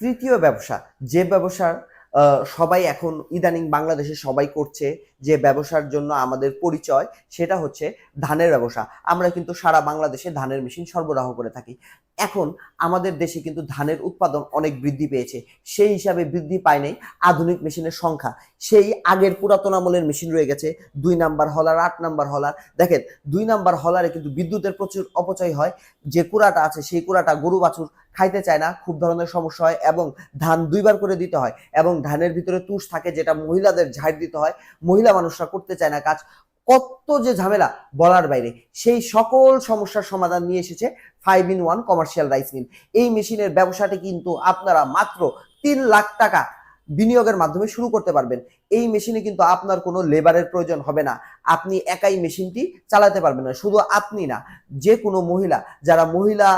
তৃতীয় ব্যবসা, যে ব্যবসার সবাই এখন ইদানিং বাংলাদেশে সবাই করছে যে ব্যবসার জন্য আমাদের পরিচয়, সেটা হচ্ছে ধানের ব্যবসা। আমরা কিন্তু সারা বাংলাদেশে ধানের মেশিন সরবরাহ করে থাকি। এখন আমাদের দেশে কিন্তু ধানের উৎপাদন অনেক বৃদ্ধি পেয়েছে। সেই হিসাবে বৃদ্ধি পায় নাই আধুনিক মেশিনের সংখ্যা। সেই আগের পুরাতন আমলের মেশিন রয়ে গেছে, দুই নাম্বার হলার, আট নাম্বার হলার। দেখেন, দুই নাম্বার হলারে কিন্তু বিদ্যুতের প্রচুর অপচয় হয়। যে কুড়াটা আছে, সেই কুড়াটা গরু, বাছুর খাইতে চায় না, খুব ধরনের সমস্যা হয় এবং ধান দুইবার করে দিতে হয় এবং ধানের ভিতরে তুষ থাকে যেটা মহিলাদের ঝাড় দিতে হয়, মহিলা মানুষরা করতে চায় না কাজ। কত যে ঝামেলা বলার বাইরে, সেই সকল সমস্যার সমাধান নিয়ে এসেছে five in one commercial rice mill এই মেশিনের ব্যবসাটি কিন্তু আপনারা মাত্র তিন লাখ টাকা বিনিয়োগের মাধ্যমে শুরু করতে পারবেন। এই মেশিনে কিন্তু আপনার কোনো লেবারের প্রয়োজন হবে না। আপনি একাই মেশিনটি চালাতে পারবেন না। শুধু আপনি না যে কোনো মহিলা, যারা মহিলা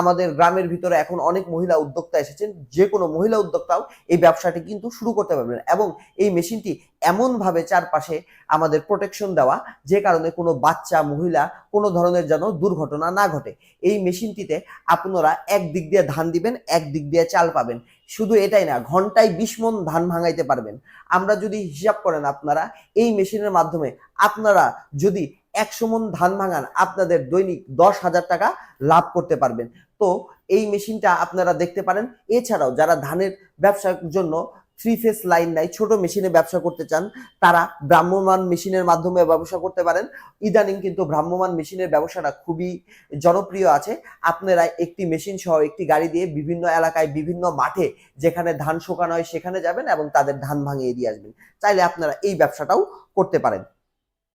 আমাদের গ্রামের ভিতরে এখন অনেক মহিলা উদ্যোক্তা এসেছেন যে কোনো মহিলা উদ্যোক্তাও এই ব্যবসাটি কিন্তু শুরু করতে পারবেন। এবং এই মেশিনটি এমনভাবে চারপাশে আমাদের প্রোটেকশন দেওয়া, যে কারণে কোনো বাচ্চা, মহিলা, কোনো ধরনের যেন দুর্ঘটনা না ঘটে। এই মেশিনটিতে আপনারা এক দিক দিয়ে ধান দিবেন এক দিক দিয়ে চাল পাবেন। শুধু এটাই না, ঘন্টায় বিশ মন ধান ভাঙাইতে পারবেন। আমরা যদি হিসাব করেন আপনারা, এই মেশিনের মাধ্যমে আপনারা যদি একশো মন ধান ভাঙান, আপনাদের দৈনিক দশ হাজার টাকা লাভ করতে পারবেন। তো এই মেশিনটা আপনারা দেখতে পারেন। এছাড়াও যারা ধানের ব্যবসার জন্য থ্রি ফেস লাইন নাই, ছোট মেশিনে ব্যবসা করতে চান, তারা ভ্রাম্যমান মেশিনের মাধ্যমে ব্যবসা করতে পারেন। ইদানিং কিন্তু ভ্রাম্যমান মেশিনের ব্যবসাটা খুবই জনপ্রিয় আছে। আপনারা একটি মেশিন সহ একটি গাড়ি দিয়ে বিভিন্ন এলাকায়, বিভিন্ন মাঠে, যেখানে ধান শোকানো হয় সেখানে যাবেন এবং তাদের ধান ভাঙিয়ে দিয়ে আসবেন। চাইলে আপনারা এই ব্যবসাটাও করতে পারেন।